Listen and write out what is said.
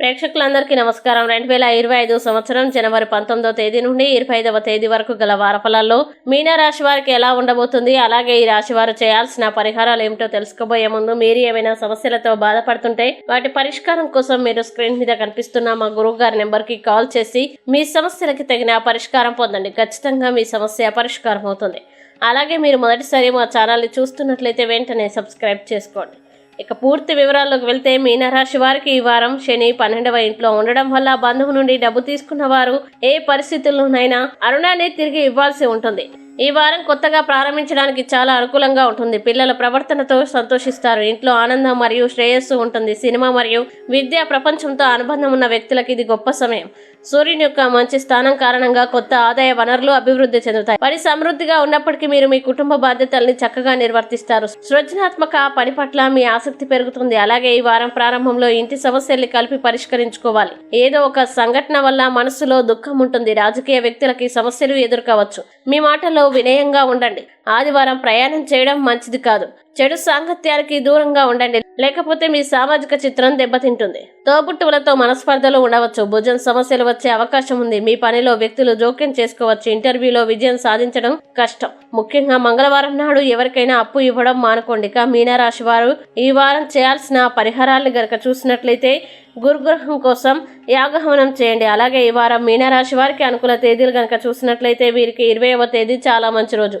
ప్రేక్షకులందరికీ నమస్కారం. రెండు వేల ఇరవై ఐదు సంవత్సరం జనవరి పంతొమ్మిదో తేదీ నుండి ఇరవై ఐదవ తేదీ వరకు గల వారఫలాల్లో మీనరాశి వారికి ఎలా ఉండబోతుంది అలాగే ఈ రాశి వారు చేయాల్సిన పరిహారాలు ఏమిటో తెలుసుకోబోయే ముందు మీరు ఏమైనా సమస్యలతో బాధపడుతుంటే వాటి పరిష్కారం కోసం మీరు స్క్రీన్ మీద కనిపిస్తున్న మా గురువు గారి నెంబర్కి కాల్ చేసి మీ సమస్యలకి తగిన పరిష్కారం పొందండి. ఖచ్చితంగా మీ సమస్య పరిష్కారం అవుతుంది. అలాగే మీరు మొదటిసారి మా ఛానల్ని చూస్తున్నట్లయితే వెంటనే సబ్స్క్రైబ్ చేసుకోండి. ఇక పూర్తి వివరాల్లోకి వెళ్తే మీనరాశి వారికి ఈ వారం శని పన్నెండవ ఇంట్లో ఉండడం వల్ల బంధువు నుండి డబ్బు తీసుకున్న వారు ఏ పరిస్థితుల్లోనైనా అరుణాన్ని తిరిగి ఇవ్వాల్సి ఉంటుంది. ఈ వారం కొత్తగా ప్రారంభించడానికి చాలా అనుకూలంగా ఉంటుంది. పిల్లల ప్రవర్తనతో సంతోషిస్తారు. ఇంట్లో ఆనందం మరియు శ్రేయస్సు ఉంటుంది. సినిమా మరియు విద్యా ప్రపంచంతో అనుబంధం ఉన్న వ్యక్తులకు ఇది గొప్ప సమయం. సూర్యుని యొక్క మంచి స్థానం కారణంగా కొత్త ఆదాయ వనరులు అభివృద్ధి చెందుతాయి. పని సమృద్ధిగా ఉన్నప్పటికీ మీరు మీ కుటుంబ బాధ్యతల్ని చక్కగా నిర్వర్తిస్తారు. సృజనాత్మక పని పట్ల మీ ఆసక్తి పెరుగుతుంది. అలాగే ఈ వారం ప్రారంభంలో ఇంటి సమస్యల్ని కలిపి పరిష్కరించుకోవాలి. ఏదో ఒక సంఘటన వల్ల మనసులో దుఃఖం ఉంటుంది. రాజకీయ వ్యక్తులకి సమస్యలు ఎదుర్కోవచ్చు. మీ మాటల్లో వినయంగా ఉండండి. ఆదివారం ప్రయాణం చేయడం మంచిది కాదు. చెడు సాంగత్యాలకి దూరంగా ఉండండి. లేకపోతే మీ సామాజిక చిత్రం దెబ్బతింటుంది. తోబుట్టువులతో మనస్పర్ధలు ఉండవచ్చు. భుజం సమస్యలు వచ్చే అవకాశం ఉంది. మీ పనిలో వ్యక్తులు జోక్యం చేసుకోవచ్చు. ఇంటర్వ్యూలో విజయం సాధించడం కష్టం. ముఖ్యంగా మంగళవారం నాడు ఎవరికైనా అప్పు ఇవ్వడం మానుకోండి. ఇక మీనరాశి వారు ఈ వారం చేయాల్సిన పరిహారాలు గనక చూసినట్లయితే గురుగ్రహం కోసం యాగహవనం చేయండి. అలాగే ఈ వారం మీనరాశి వారికి అనుకూల తేదీలు గనక చూసినట్లయితే వీరికి ఇరవైవ తేదీ చాలా మంచి రోజు.